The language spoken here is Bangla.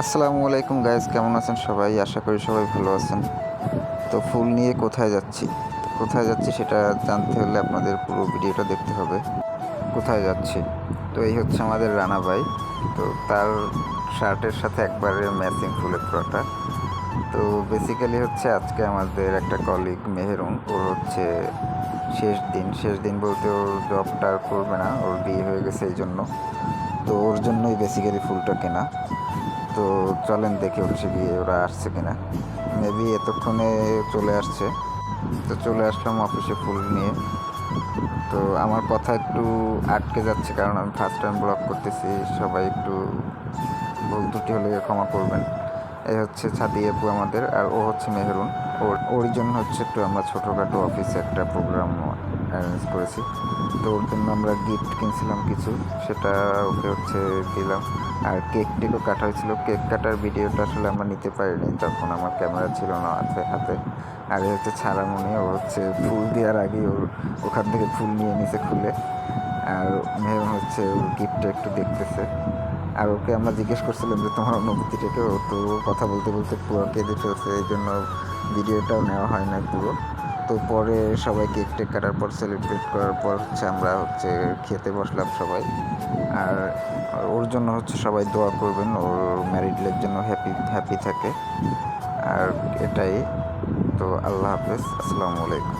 আসসালামু আলাইকুম গাইজ কেমন আছেন সবাই? আশা করি সবাই ভালো আছেন। তো ফুল নিয়ে কোথায় যাচ্ছি? কোথায় যাচ্ছি সেটা জানতে হলে আপনাদের পুরো ভিডিওটা দেখতে হবে। কোথায় যাচ্ছি? তো এই হচ্ছে আমাদের রানা ভাই। তো তার শার্টের সাথে একবারে ম্যাচিং ফুলের পুরোটা তো বেসিক্যালি হচ্ছে আজকে আমাদের একটা কলিগ মেহেরুন, ওর হচ্ছে শেষ দিন। শেষ দিন বলতে ওর জবটা আর করবে না, ওর বিয়ে হয়ে গেছে এই জন্য তো ওর জন্যই বেসিক্যালি ফুলটা কেনা। তো চলেন দেখে হচ্ছে গিয়ে ওরা আসছে কিনা। মেবি এতক্ষণে চলে আসছে। তো চলে আসলাম অফিসে ফুল নিয়ে। তো আমার কথা একটু আটকে যাচ্ছে কারণ আমি ফার্স্ট টাইম ব্লগ করতেছি, সবাই একটু ভুল ত্রুটি হলে ক্ষমা করবেন। এই হচ্ছে ছাদি আপু আমাদের আর ও হচ্ছে মেহরুন। ওর ওর জন্য হচ্ছে একটু আমরা ছোটোখাটো অফিসে একটা প্রোগ্রাম অ্যারেঞ্জ করেছি। তো ওর জন্য আমরা গিফট কিনছিলাম কিছু, সেটা ওকে হচ্ছে দিলাম। আর কেক টেকও কাটা হয়েছিল। কেক কাটার ভিডিওটা আসলে আমরা নিতে পারিনি তখন, আমার ক্যামেরা ছিল না হাতে হাতে। আর হচ্ছে ছাড়ামণি ও হচ্ছে ফুল দেওয়ার আগে ওর ওখান থেকে ফুল নিয়ে নিছে খুলে। আর মেহরুন হচ্ছে ওর গিফটটা একটু দেখতেছে। আর ওকে আমরা জিজ্ঞেস করছিলাম যে, তোমার অনুভূতিটাকে তো কথা বলতে বলতে পুরো কেঁদে ফেলছে এই জন্য ভিডিওটাও নেওয়া হয় না পুরো। তো পরে সবাই কেক টেক কাটার পর সেলিব্রেট করার পর হচ্ছে আমরা হচ্ছে খেতে বসলাম সবাই। আর ওর জন্য হচ্ছে সবাই দোয়া করবেন, ওর ম্যারিড লাইফ জন্য হ্যাপি হ্যাপি থাকে। আর এটাই। তো আল্লাহ হাফেজ, আসসালামু আলাইকুম।